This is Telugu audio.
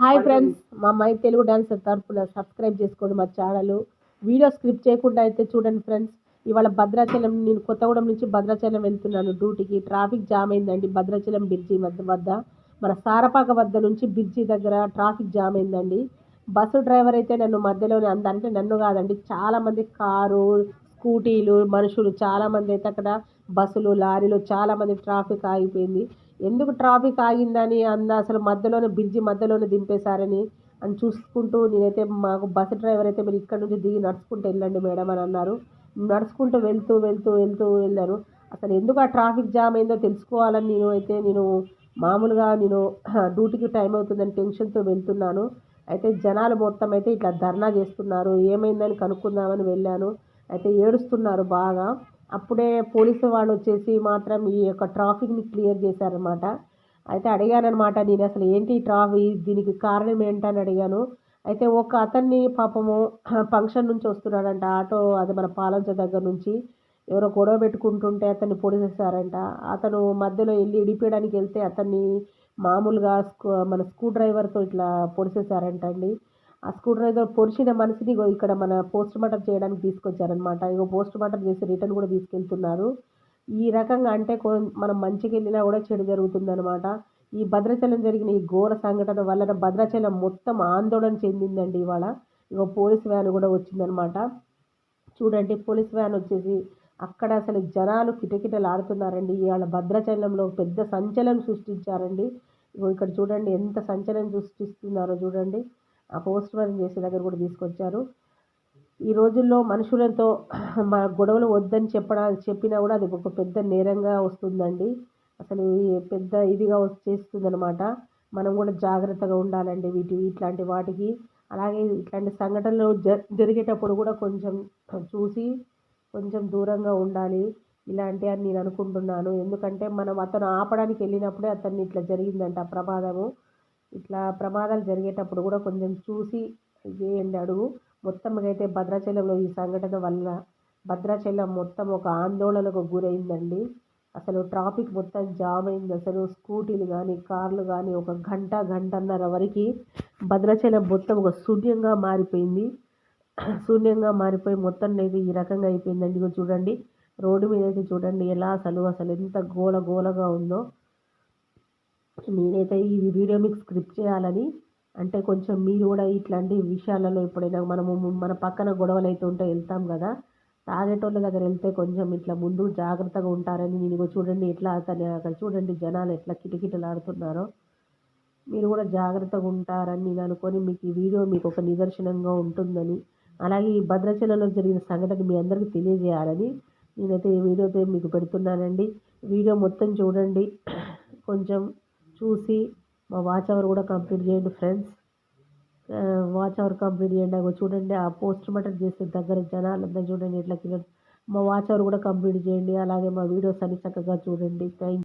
హాయ్ ఫ్రెండ్స్ మా మై తెలుగు డాన్సర్ తరపున సబ్స్క్రైబ్ చేసుకోండి మా ఛానల్ వీడియో స్క్రిప్ట్ చేయకుండా అయితే చూడండి ఫ్రెండ్స్ ఇవాళ భద్రాచలం నేను కొత్తగూడెం నుంచి భద్రాచలం వెళ్తున్నాను డ్యూటీకి. ట్రాఫిక్ జామ్ అయిందండి భద్రాచలం బ్రిడ్జి మధ్య వద్ద. మన సారపాక వద్ద నుంచి బ్రిడ్జి దగ్గర ట్రాఫిక్ జామ్ అయిందండి. బస్సు డ్రైవర్ అయితే నన్ను మధ్యలోనే అంద అంటే నన్ను కాదండి చాలామంది కారు స్కూటీలు మనుషులు చాలామంది అయితే అక్కడ బస్సులు లారీలు చాలామంది ట్రాఫిక్ ఆగిపోయింది. ఎందుకు ట్రాఫిక్ ఆగిందని అంద అసలు మధ్యలోనే బ్రిడ్జి మధ్యలోనే దింపేశారని అని చూసుకుంటూ నేనైతే మాకు బస్సు డ్రైవర్ అయితే మీరు ఇక్కడ నుంచి దిగి నడుచుకుంటూ వెళ్ళండి మేడం అని అన్నారు. నడుచుకుంటూ వెళ్తూ వెళ్తూ వెళ్తూ వెళ్ళాను అసలు ఎందుకు ఆ ట్రాఫిక్ జామ్ అయిందో తెలుసుకోవాలని నేను అయితే నేను మామూలుగా నేను డ్యూటీకి టైం అవుతుందని టెన్షన్తో వెళ్తున్నాను. అయితే జనాలు మొత్తం అయితే ఇట్లా ధర్నా చేస్తున్నారు. ఏమైందని కనుక్కుందామని వెళ్ళాను. అయితే ఏడుస్తున్నారు బాగా. అప్పుడే పోలీసు వాళ్ళు వచ్చేసి మాత్రం ఈ యొక్క ట్రాఫిక్ని క్లియర్ చేశారనమాట అయితే అడిగానమాట నేను అసలు ఏంటి ట్రాఫిక్ దీనికి కారణం ఏంటని అడిగాను. అయితే ఒక అతన్ని పాపము ఫంక్షన్ నుంచి వస్తున్నాడంట ఆటో అది మన పాలంచ దగ్గర నుంచి ఎవరో గొడవ పెట్టుకుంటుంటే అతన్ని పొడిసేశారంట అతను మధ్యలో వెళ్ళి ఇడిపేయడానికి వెళ్తే అతన్ని మామూలుగా స్కూ మన స్క్రూ డ్రైవర్తో ఇట్లా పొడిసేశారంట అండి ఆ స్క్రూ డ్రైవర్ పొడిచిన మనిషిని ఇగో ఇక్కడ మన పోస్ట్ మార్టం చేయడానికి తీసుకొచ్చారనమాట ఇగో పోస్ట్ మార్టం చేసి రిటర్న్ కూడా తీసుకెళ్తున్నారు. ఈ రకంగా అంటే కొ- మనం మంచికి వెళ్ళినా కూడా చెడు జరుగుతుందనమాట ఈ భద్రాచలం జరిగిన ఈ ఘోర సంఘటన వలన భద్రాచలం మొత్తం ఆందోళన చెందిందండి ఇవాళ. ఇగో పోలీస్ వ్యాన్ కూడా వచ్చిందనమాట చూడండి పోలీస్ వ్యాన్ వచ్చేసి అక్కడ అసలు జనాలు కిటకిటలు ఆడుతున్నారండి ఇవాళ భద్రాచలంలో పెద్ద సంచలనం సృష్టించారండి. ఇగో ఇక్కడ చూడండి ఎంత సంచలనం సృష్టిస్తున్నారో చూడండి. పోస్ట్ మ్యాన్ చేసే దగ్గర కూడా తీసుకొచ్చారు. ఈ రోజుల్లో మనుషులతో మా గొడవలు వద్దని చెప్పడా చెప్పినా కూడా అది ఒక పెద్ద నేరంగా వస్తుందండి. అసలు పెద్ద ఇదిగా వచ్చేస్తుందనమాట మనం కూడా జాగ్రత్తగా ఉండాలండి వీటి ఇట్లాంటి వాటికి. అలాగే ఇట్లాంటి సంఘటనలు జ జరిగేటప్పుడు కూడా కొంచెం చూసి కొంచెం దూరంగా ఉండాలి. ఇలాంటి అని నేను అనుకుంటున్నాను. ఎందుకంటే మనం అతను ఆపడానికి వెళ్ళినప్పుడే అతన్ని ఇట్లా జరిగిందంట ప్రమాదము. ఇట్లా ప్రమాదాలు జరిగేటప్పుడు కూడా కొంచెం చూసి చేయండి అడుగు. మొత్తం అయితే భద్రాచలంలో ఈ సంఘటన వల్ల భద్రాచలం మొత్తం ఒక ఆందోళనకు గురైందండి. అసలు ట్రాఫిక్ మొత్తం జామ్ అయింది అసలు స్కూటీలు కానీ కార్లు కానీ ఒక గంట గంటన్నర వరకు భద్రాచలం మొత్తం ఒక శూన్యంగా మారిపోయింది. శూన్యంగా మారిపోయి మొత్తం అయితే ఈ రకంగా అయిపోయిందండి. చూడండి రోడ్డు మీద అయితే చూడండి ఎలా అసలు అసలు ఎంత గోల గోలగా ఉందో. నేనైతే ఈ వీడియో మీకు స్క్రిప్ట్ చేయాలని అంటే కొంచెం మీరు కూడా ఇట్లాంటి విషయాలలో ఎప్పుడైనా మనము మన పక్కన గొడవలు అయితే ఉంటే వెళ్తాం కదా తాగేటోళ్ళ దగ్గర వెళ్తే కొంచెం ఇట్లా ముందు జాగ్రత్తగా ఉంటారని నేను ఇగో చూడండి ఎట్లా అతను అక్కడ చూడండి జనాలు ఎట్లా కిటకిటలాడుతున్నారో. మీరు కూడా జాగ్రత్తగా ఉంటారని నేను అనుకొని మీకు ఈ వీడియో మీకు ఒక నిదర్శనంగా ఉంటుందని అలాగే ఈ భద్రాచలంలో జరిగిన సంఘటన మీ అందరికీ తెలియజేయాలని నేనైతే ఈ వీడియోతో మీకు పెడుతున్నానండి. వీడియో మొత్తం చూడండి. కొంచెం చూసి మా వాచ్ అవర్ కూడా కంప్లీట్ చేయండి ఫ్రెండ్స్. వాచ్ అవర్ కంప్లీట్ చేయండి. అగో చూడండి ఆ పోస్ట్ మార్టం చేసే దగ్గర జనాలందరూ చూడండి ఎట్లా కిలో మా వాచ్ అవర్ కూడా కంప్లీట్ చేయండి. అలాగే మా వీడియోస్ అన్ని చక్కగా చూడండి. థ్యాంక్